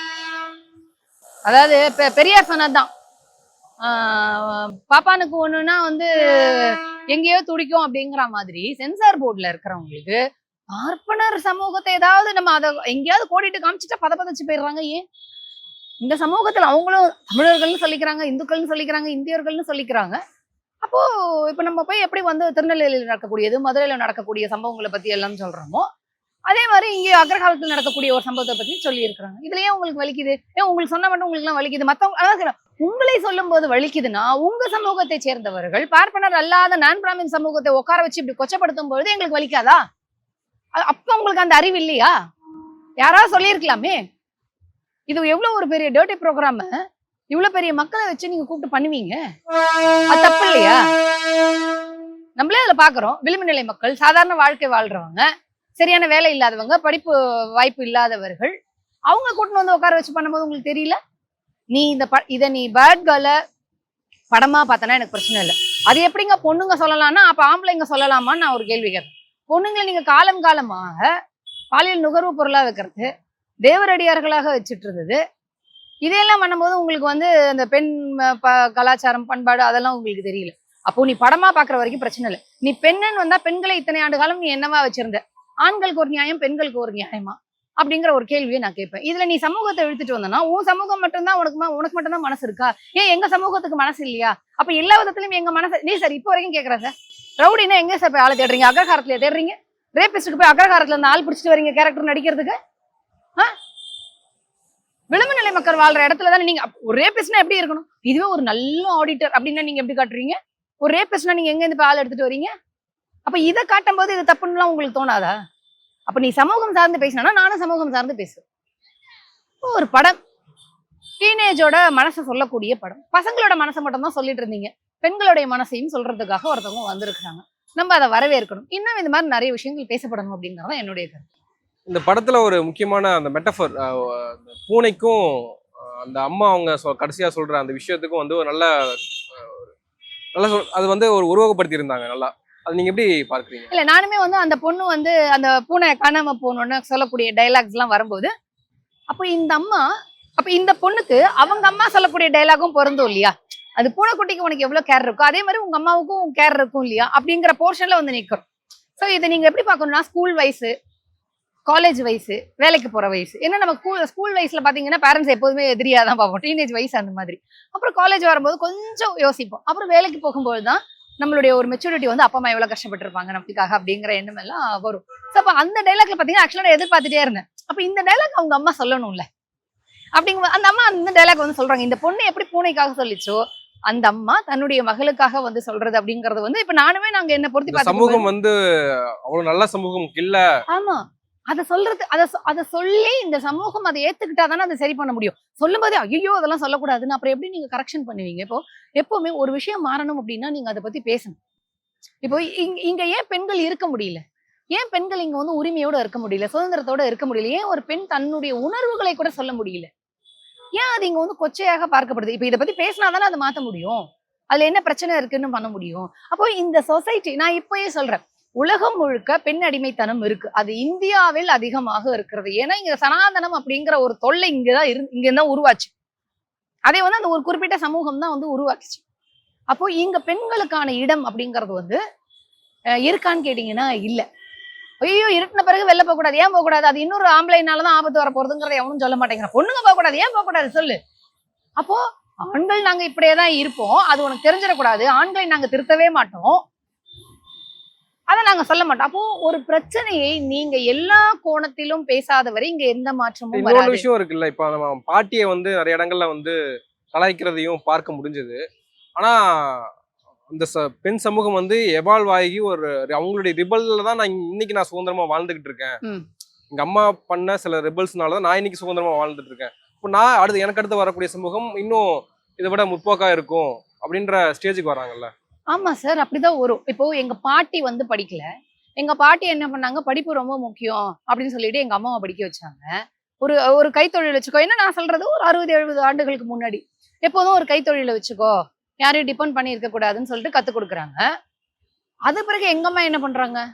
[SPEAKER 3] அதாவது பெ- பெரியார் சொன்னதுதான். பாப்பானுக்கு ஒண்ணுன்னா வந்து எங்கேயோ துடிக்கும் அப்படிங்கிற மாதிரி சென்சார் போர்டுல இருக்கிறவங்களுக்கு பார்ப்பனர் சமூகத்தை ஏதாவது நம்ம அதை எங்கேயாவது கோடிட்டு காமிச்சிட்டா பத பதச்சு போயிடுறாங்க. ஏன்? இந்த சமூகத்துல அவங்களும் தமிழர்கள்னு சொல்லிக்கிறாங்க இந்துக்கள்னு சொல்லிக்கிறாங்க இந்தியர்கள்னு சொல்லிக்கிறாங்க. அப்போ இப்ப நம்ம போய் எப்படி வந்து திருநெல்வேலியில் நடக்கக்கூடியது மதுரையில நடக்கக்கூடிய சம்பவங்களை பத்தி எல்லாம் சொல்றோமோ அதே மாதிரி இங்கே அக்ரகாலத்தில் நடக்கக்கூடிய ஒரு சம்பவத்தை பத்தி சொல்லி இருக்கிறாங்க இதுலயே உங்களுக்கு வலிக்குது. ஏன் உங்களுக்கு சொன்ன மட்டும் உங்களுக்கு எல்லாம் வலிக்குது. மத்தவங்க அதான் உங்களை சொல்லும் போது வலிக்குதுன்னா உங்க சமூகத்தை சேர்ந்தவர்கள் பார்ப்பனர் அல்லாத நான் பிராமின் சமூகத்தை உட்கார வச்சு இப்படி கொச்சப்படுத்தும் பொழுது எங்களுக்கு வலிக்காதா? அப்ப உங்களுக்கு அந்த அறிவு இல்லையா? யாராவது சொல்லியிருக்கலாமே? இது எவ்வளவு ஒரு பெரிய டேர்ட்டி ப்ரோக்ராம இவ்வளவு பெரிய மக்களை வச்சு நீங்க கூப்பிட்டு பண்ணுவீங்க? அது தப்பு இல்லையா? நம்மளே அதுல பாக்குறோம் விளிம்பு நிலை மக்கள் சாதாரண வாழ்க்கை வாழ்றவங்க சரியான வேலை இல்லாதவங்க படிப்பு வாய்ப்பு இல்லாதவர்கள் அவங்க கூட்டின்னு வந்து உட்கார வச்சு பண்ணும்போது உங்களுக்கு தெரியல? நீ இந்த ப இதை நீ பேட் கேர்ள படமா பார்த்தனா எனக்கு பிரச்சனை இல்லை. அது எப்படிங்க பொண்ணுங்க சொல்லலாம்னா அப்போ ஆம்பளைங்க சொல்லலாமான்னு நான் ஒரு கேள்வி கேட்குறேன் பொண்ணுங்களை நீங்கள் காலம் காலமாக பாலியல் நுகர்வு பொருளாக வைக்கிறது தேவரடியார்களாக வச்சுட்டு இருந்தது இதையெல்லாம் பண்ணும்போது உங்களுக்கு வந்து அந்த பெண் ப- கலாச்சாரம் பண்பாடு அதெல்லாம் உங்களுக்கு தெரியல. அப்போ நீ படமா பாக்குற வரைக்கும் பிரச்சனை இல்லை. நீ பெண்ணன் வந்தா பெண்களை இத்தனை ஆண்டு காலம் நீ என்னவா வச்சிருந்த? ஆண்களுக்கு ஒரு நியாயம் பெண்களுக்கு ஒரு நியாயமா? அப்படிங்கிற ஒரு கேள்வியை நான் கேட்பேன். இதுல நீ சமூகத்தை இழுத்துட்டு வந்தனா உன் சமூகம் மட்டும்தான் உனக்கு உனக்கு மட்டும்தான் மனசு இருக்கா? ஏன் எங்க சமூகத்துக்கு மனசு இல்லையா? அப்ப எல்லா விதத்திலும் எங்க மனசு நீ சார் இப்போ வரைக்கும் கேட்கறேன் சார் ரவுடினா எங்க சார் போய் ஆளை தேடுறீங்க? அக்ரஹாரத்துல தேடுறீங்க? ரேபிஸ்டுக்கு போய் அக்ரஹாரத்துல இருந்து ஆள் பிடிச்சிட்டு வரீங்க கேரக்டர் நடிக்கிறதுக்கு? ஆ? விளிம்பு நிலை மக்கள் வாழ்ற இடத்துல தானே நீங்க ஒரு ரேபிஸ்ட்னா எப்படி இருக்கணும்? இதுவே ஒரு நல்ல ஆடிட்டர் அப்படின்னா நீங்க எப்படி காட்டுறீங்க? ஒரு ரேபிஸ்ட்னா நீங்க எங்க இருந்து ஆள் எடுத்துட்டு வரீங்க அப்ப இதை காட்டும் போது இது தப்புன்னுலாம் உங்களுக்கு தோணாதா? அப்ப நீ சமூகம் சார்ந்து பேசினா நானும் சமூகம் சார்ந்து பேசுவேன் ஒரு படம். டீனேஜோட மனசை சொல்லக்கூடிய படம். பசங்களோட மனசை மட்டும் தான் சொல்லிட்டு இருந்தீங்க. பெண்களுடைய மனசையும் சொல்றதுக்காக ஒருத்தவங்க வந்திருக்கிறாங்க. நம்ம அதை வரவேற்கணும். இன்னும் இந்த மாதிரி நிறைய விஷயங்கள் பேசப்படணும் அப்படிங்கிறது என்னுடைய கருத்து.
[SPEAKER 4] இந்த படத்துல ஒரு முக்கியமான அந்த மெட்டஃபர் பூனைக்கும் அந்த அம்மா அவங்க சொ- கடைசியா சொல்ற அந்த விஷயத்துக்கும் வந்து ஒரு நல்ல நல்லா ஒரு நல்ல சொல் அது வந்து ஒரு உருவகப்படுத்தி இருந்தாங்க நல்லா. அது நீங்க எப்படி பார்க்கறீங்க?
[SPEAKER 3] இல்ல நானுமே வந்து அந்த பொண்ணு வந்து அந்த பூனை காணாம போகணும்னு சொல்லக்கூடிய டைலாக்ஸ் எல்லாம் வரும்போது அப்போ இந்த அம்மா அப்ப இந்த பொண்ணுக்கு அவங்க அம்மா சொல்லக்கூடிய டைலாகும் பொருந்தும் இல்லையா? அது பூனைக்குட்டிக்கு உனக்கு எவ்வளவு கேர் இருக்கோ அதே மாதிரி உங்க அம்மாவுக்கும் கேர் இருக்கும் இல்லையா? அப்படிங்கிற போர்ஷன்ல வந்து நிக்கிறோம் சோ இதை நீங்க எப்படி பார்க்கணும்னா ஸ்கூல் வயசு காலேஜ் வயசு வேலைக்கு போற வயசு ஏன்னா நம்ம ஸ்கூல் ஸ்கூல் வயசுல பாத்தீங்கன்னா பேரண்ட்ஸ் எப்போதுமே எதிரியா தான் பார்ப்போம். டீனேஜ் வயசு அந்த மாதிரி. அப்புறம் காலேஜ் வரும்போது கொஞ்சம் யோசிப்போம். அப்புறம் வேலைக்கு போகும்போது தான் நம்மளுடைய ஒரு மெச்சூரிட்டி வந்து அப்பா அம்மா எவ்வளவு கஷ்டப்பட்டிருப்பாங்க நமக்காக அப்படிங்கிற எண்ணம் எல்லாம் வரும். ஸோ அப்ப அந்த டைலாக்ல பாத்தீங்கன்னா ஆக்சுவலா நான் எதிர்பார்த்துட்டே இருந்தேன். அப்ப இந்த டைலாக் அவங்க அம்மா சொல்லணும்ல. அப்படிங்க அந்த அம்மா அந்த டைலாக் வந்து சொல்றாங்க இந்த பொண்ணு எப்படி பூனைக்காக சொல்லிச்சோ அந்த அம்மா தன்னுடைய மகளுக்காக வந்து சொல்றது அப்படிங்கறது வந்து இப்ப நானுமே நாங்க என்ன பார்த்து
[SPEAKER 4] சமூகம் வந்து அவ்வளவு நல்ல சமூகம் இல்ல.
[SPEAKER 3] ஆமா. அத சொல்றது அத சொ- சொல்லி இந்த சமூகம் அதை ஏத்துக்கிட்டா தானே அதை சரி பண்ண முடியும். சொல்லும் போதே ஐயோ அதெல்லாம் சொல்லக்கூடாதுன்னு அப்புறம் எப்படி நீங்க கரெக்ஷன் பண்ணுவீங்க? இப்போ எப்பவுமே ஒரு விஷயம் மாறணும் அப்படின்னா நீங்க அதை பத்தி பேசணும். இப்போ இங்க இங்க ஏன் பெண்கள் இருக்க முடியல? ஏன் பெண்கள் இங்க வந்து உரிமையோட இருக்க முடியல? சுதந்திரத்தோட இருக்க முடியல? ஏன் ஒரு பெண் தன்னுடைய உணர்வுகளை கூட சொல்ல முடியல? ஏன் அது இங்க வந்து கொச்சையாக பார்க்கப்படுது? இப்ப இதை பத்தி பேசினா தானே அதை மாத்த முடியும். அதுல என்ன பிரச்சனை இருக்குன்னு பண்ண முடியும்? அப்போ இந்த சொசைட்டி நான் இப்பயே சொல்றேன். உலகம் முழுக்க பெண் அடிமைத்தனம் இருக்கு. அது இந்தியாவில் அதிகமாக இருக்கிறது. ஏன்னா இங்க சனாதனம் அப்படிங்கிற ஒரு தொல்லை இங்கதான் இரு இங்க தான் உருவாச்சு. அதே வந்து அந்த ஒரு குறிப்பிட்ட சமூகம் தான் வந்து உருவாக்குச்சு. அப்போ இங்க பெண்களுக்கான இடம் அப்படிங்கிறது வந்து இருக்கான்னு கேட்டீங்கன்னா இல்ல. ஐயோ இருட்டின பிறகு வெளில போக கூடாது ஏன் போக கூடாது அது இன்னொரு ஆம்பளைனாலதான் ஆபத்து வர போறதுங்கிறத எவனும் சொல்ல மாட்டேங்கிறான். பொண்ணுங்க போகக்கூடாது. ஏன் போகக்கூடாது? சொல்லு. அப்போ ஆண்கள் நாங்க இப்படியே தான் இருப்போம். அது உனக்கு தெரிஞ்சிடக்கூடாது. ஆண்களை நாங்க திருத்தவே மாட்டோம். அதை நாங்க சொல்ல மாட்டோம். அப்போ ஒரு பிரச்சனையை நீங்க எல்லா கோணத்திலும் பேசாத வரை இங்க எந்த மாற்றமும்
[SPEAKER 4] இன்னொரு விஷயம் இருக்குல்ல இப்ப நம்ம பாட்டியை வந்து நிறைய இடங்கள்ல வந்து கலாய்க்கிறதையும் பார்க்க முடிஞ்சது. ஆனா இந்த ச- பெண் சமூகம் வந்து எவால்வ் ஆகி ஒரு அவங்களுடைய ரிபல்ல தான் நான் இன்னைக்கு நான் சுதந்திரமா வாழ்ந்துகிட்டு இருக்கேன். எங்க அம்மா பண்ண சில ரிபல்ஸ்னால தான் நான் இன்னைக்கு சுதந்திரமா வாழ்ந்துட்டு இருக்கேன். இப்போ நான் அடுத்து எனக்கு அடுத்து வரக்கூடிய சமூகம் இன்னும் இதை விட முற்போக்கா இருக்கும் அப்படின்ற ஸ்டேஜுக்கு வராங்கல்ல.
[SPEAKER 3] ஆமா சார் அப்படிதான் வரும். இப்போ எங்க பாட்டி வந்து படிக்கல. எங்க பாட்டி என்ன பண்ணாங்க? படிப்பு ரொம்ப முக்கியம் அப்படின்னு சொல்லிட்டு எங்க அம்மாவை படிக்க வச்சாங்க. ஒரு ஒரு கைத்தொழில் வச்சுக்கோ. என்ன நான் சொல்றது ஒரு அறுபது எழுபது ஆண்டுகளுக்கு முன்னாடி. எப்போதும் ஒரு கைத்தொழில வச்சுக்கோ. யாரையும் டிபெண்ட் பண்ணி இருக்க கூடாதுன்னு சொல்லிட்டு கத்து கொடுக்குறாங்க. அது பிறகு எங்க அம்மா என்ன பண்றாங்க?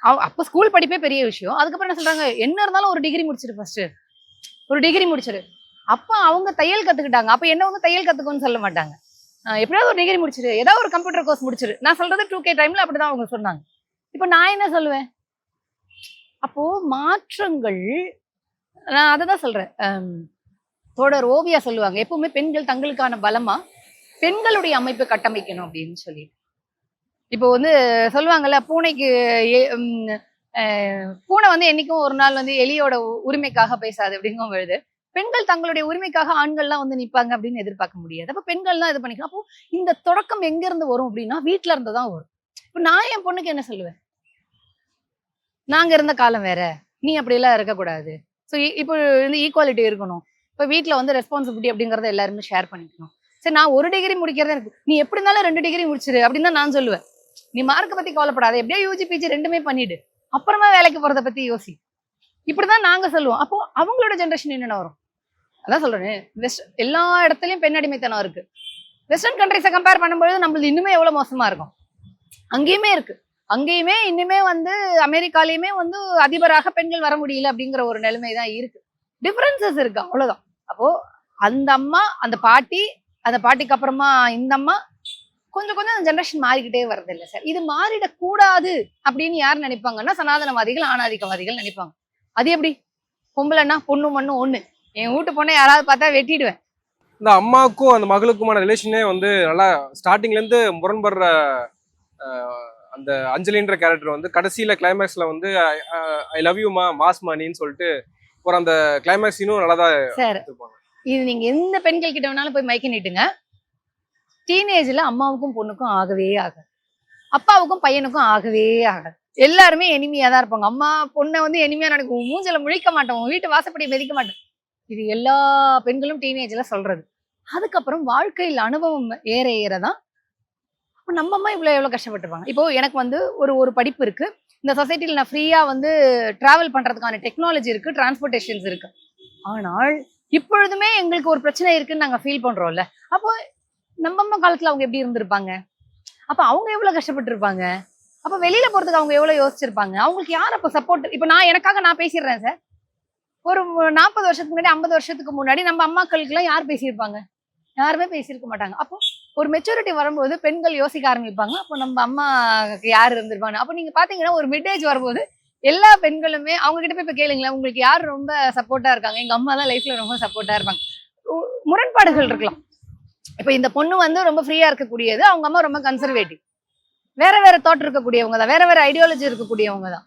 [SPEAKER 3] அவ- ஸ்கூல் படிப்பே பெரிய விஷயம். அதுக்கப்புறம் என்ன சொல்றாங்க? என்ன இருந்தாலும் ஒரு டிகிரி முடிச்சிரு ஃபர்ஸ்ட் ஒரு டிகிரி முடிச்சிரு அப்ப அவங்க தையல் கத்துக்கிட்டாங்க. அப்ப என்ன வந்து தையல் கத்துக்கோன்னு சொல்ல மாட்டாங்க. எப்படியாவது ஒரு டிகிரி முடிச்சிரு. ஏதாவது ஒரு கம்ப்யூட்டர் கோர்ஸ் முடிச்சிரு. நான் சொல்றது டூ கே டைம்ல அப்படிதான் அவங்க சொன்னாங்க. இப்போ நான் என்ன சொல்லுவேன்? அப்போ மாற்றங்கள் நான் அதை தான் சொல்றேன் ஆம், ஓவியா சொல்லுவாங்க. எப்பவுமே பெண்கள் தங்களுக்கான பலமா? பெண்களுடைய அமைப்பு கட்டமைக்கணும் அப்படின்னு சொல்லி இப்போ வந்து சொல்லுவாங்கல்ல பூனைக்கு ஏ- பூனை வந்து என்னைக்கும் ஒரு நாள் வந்து எலியோட உரிமைக்காக பேசாது அப்படிங்கும் பொழுது பெண்கள் தங்களுடைய உரிமைக்காக ஆண்கள்லாம் வந்து நிற்பாங்க அப்படின்னு எதிர்பார்க்க முடியாது. அப்போ பெண்கள்லாம் இது பண்ணிக்கலாம். அப்போ இந்த தொடக்கம் எங்கேருந்து வரும் அப்படின்னா வீட்ல இருந்து தான் வரும். இப்போ நான் என் பொண்ணுக்கு என்ன சொல்லுவேன்? நாங்க இருந்த காலம் வேற. நீ அப்படியெல்லாம் இருக்கக்கூடாது. ஸோ இப்போ வந்து ஈக்குவாலிட்டி இருக்கணும். இப்போ வீட்டில் வந்து ரெஸ்பான்சிபிலிட்டி அப்படிங்கிறத எல்லாருமே ஷேர் பண்ணிக்கணும். சரி நான் ஒரு டிகிரி முடிக்கிறது எனக்கு நீ எப்படி இருந்தாலும் ரெண்டு டிகிரி முடிச்சிரு அப்படின்னு தான் நான் சொல்லுவேன். நீ மார்க்கை பற்றி கவலைப்படாத. எப்படியோ யூஜி பிஜி ரெண்டுமே பண்ணிடு. அப்புறமா வேலைக்கு போகிறத பற்றி யோசி. இப்படிதான் நாங்க சொல்லுவோம். அப்போ அவங்களோட ஜென்ரேஷன் என்னென்ன வரும்? அதான் சொல்றேன் வெஸ்ட் எல்லா இடத்துலயும் பெண் அடிமைத்தனம் இருக்கு வெஸ்டர்ன் கண்ட்ரிஸை கம்பேர் பண்ணும்பொழுது நம்மளது இன்னுமே எவ்வளவு மோசமா இருக்கும்? அங்கேயுமே இருக்கு. அங்கேயுமே இன்னுமே வந்து அமெரிக்காலையுமே வந்து அதிபராக பெண்கள் வர முடியல அப்படிங்கிற ஒரு நிலைமை தான் இருக்கு. டிஃபரன்சஸ் இருக்கு அவ்வளோதான் அப்போ அந்த அம்மா அந்த பாட்டி அந்த பாட்டிக்கு அப்புறமா இந்த அம்மா கொஞ்சம் கொஞ்சம் அந்த ஜென்ரேஷன் மாறிக்கிட்டே வருது இல்லை சார். இது மாறிடக்கூடாது அப்படின்னு யார் நினைப்பாங்கன்னா சனாதனவாதிகள் ஆணாதிக்கவாதிகள் நினைப்பாங்க. அது எப்படி? பொம்பளைன்னா பொண்ணு மண்ணு ஒன்று என் வீட்டு பொண்ணை யாராவது பார்த்தா வெட்டிடுவேன்.
[SPEAKER 4] இந்த அம்மாவுக்கும் அந்த மகளுக்குமான ரிலேஷனே வந்து நல்லா ஸ்டார்டிங்ல இருந்து முரண்படுற அந்த அஞ்சலின்ற கேரக்டர் வந்து கடைசியில கிளைமேக்ஸ்ல வந்து ஐ லவ் யூ மா மாஸ் மணின்னு சொல்லிட்டு ஒரு அந்த கிளைமேக்ஸ் இன்னும் நல்லா தான்
[SPEAKER 3] இது நீங்க எந்த பெண்கள் கிட்ட வேணாலும் போய் மைக்க நீட்டுங்க. டீனேஜ்ல அம்மாவுக்கும் பொண்ணுக்கும் ஆகவே ஆகாது. அப்பாவுக்கும் பையனுக்கும் ஆகவே ஆகாது. எல்லாருமே எனிமையா தான் இருப்பாங்க. அம்மா பொண்ணை வந்து எனிமையா நடக்கும். மூஞ்சில முழிக்க மாட்டோம். வீட்டு வாசப்படி மிதிக்க மாட்டோம். இது எல்லா பெண்களும் டீனேஜில் சொல்கிறது அதுக்கப்புறம் வாழ்க்கையில் அனுபவம் ஏற ஏறதான் அப்ப நம்ம அம்மா இவ்வளோ எவ்வளோ கஷ்டப்பட்டுருப்பாங்க. இப்போ எனக்கு வந்து ஒரு ஒரு படிப்பு இருக்குது இந்த சொசைட்டியில் நான் ஃப்ரீயாக வந்து ட்ராவல் பண்ணுறதுக்கான டெக்னாலஜி இருக்குது டிரான்ஸ்போர்ட்டேஷன்ஸ் இருக்குது ஆனால் இப்பொழுதுமே எங்களுக்கு ஒரு பிரச்சனை இருக்குன்னு நாங்கள் ஃபீல் பண்ணுறோம்ல அப்போ நம்ம அம்மா காலத்தில் அவங்க எப்படி இருந்திருப்பாங்க? அப்போ அவங்க எவ்வளோ கஷ்டப்பட்டிருப்பாங்க? அப்போ வெளியில் போகிறதுக்கு அவங்க எவ்வளோ யோசிச்சிருப்பாங்க? அவங்களுக்கு யார் அப்போ சப்போர்ட் இப்போ நான் எனக்காக நான் பேசிடுறேன் சார் ஒரு நாற்பது வருஷத்துக்கு முன்னாடி ஐம்பது வருஷத்துக்கு முன்னாடி நம்ம அம்மாக்களுக்கெல்லாம் யார் பேசியிருப்பாங்க? யாருமே பேசியிருக்க மாட்டாங்க. அப்போ ஒரு மெச்சூரிட்டி வரும்போது பெண்கள் யோசிக்க ஆரம்பிப்பாங்க. அப்போ நம்ம அம்மாக்கு யார் இருந்திருப்பாங்க? அப்போ நீங்க பாத்தீங்கன்னா ஒரு மிட் வரும்போது எல்லா பெண்களுமே அவங்க கிட்ட போய் இப்போ கேளுங்களேன் உங்களுக்கு யார் ரொம்ப சப்போர்ட்டா இருக்காங்க? எங்க அம்மா தான் லைஃப்ல ரொம்ப சப்போர்ட்டா இருப்பாங்க. முரண்பாடுகள் இருக்கலாம். இப்போ இந்த பொண்ணு வந்து ரொம்ப ஃப்ரீயா இருக்கக்கூடியது அவங்க அம்மா ரொம்ப கன்சர்வேட்டிவ் வேற வேற தாட் இருக்கக்கூடியவங்க தான். வேற வேற ஐடியாலஜி இருக்கக்கூடியவங்க தான்.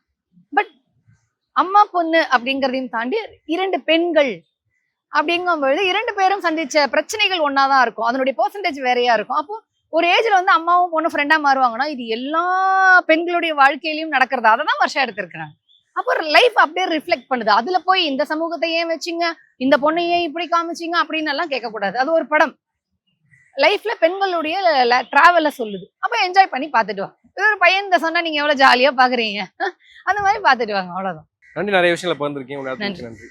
[SPEAKER 3] அம்மா பொண்ணு அப்படிங்கிறதையும் தாண்டி இரண்டு பெண்கள் அப்படிங்கும்பொழுது இரண்டு பேரும் சந்திச்ச பிரச்சனைகள் ஒன்னாதான் இருக்கும். அதனுடைய பெர்சன்டேஜ் வேறையா இருக்கும். அப்போ ஒரு ஏஜ்ல வந்து அம்மாவும் பொண்ணு ஃப்ரெண்டா மாறுவாங்கன்னா இது எல்லா பெண்களுடைய வாழ்க்கையிலையும் நடக்கிறது? அதை தான் வருஷம் எடுத்திருக்கிறாங்க. அப்போ லைஃப் அப்படியே ரிஃப்ளெக்ட் பண்ணுது. அதுல போய் இந்த சமூகத்தை ஏன் வச்சிங்க? இந்த பொண்ணை ஏன் இப்படி காமிச்சீங்க? அப்படின்னு எல்லாம் கேட்கக்கூடாது. அது ஒரு படம். லைஃப்ல பெண்களுடைய டிராவலை சொல்லுது. அப்போ என்ஜாய் பண்ணி பார்த்துட்டு வாங்க இது ஒரு பையன் இந்த சொன்னா நீங்க எவ்வளவு ஜாலியா பாக்குறீங்க? அந்த மாதிரி பார்த்துட்டு வாங்க. அவ்வளவுதான்.
[SPEAKER 4] நன்றி நிறைய விஷயங்களை பகிர்ந்துருக்கீங்க. நன்றி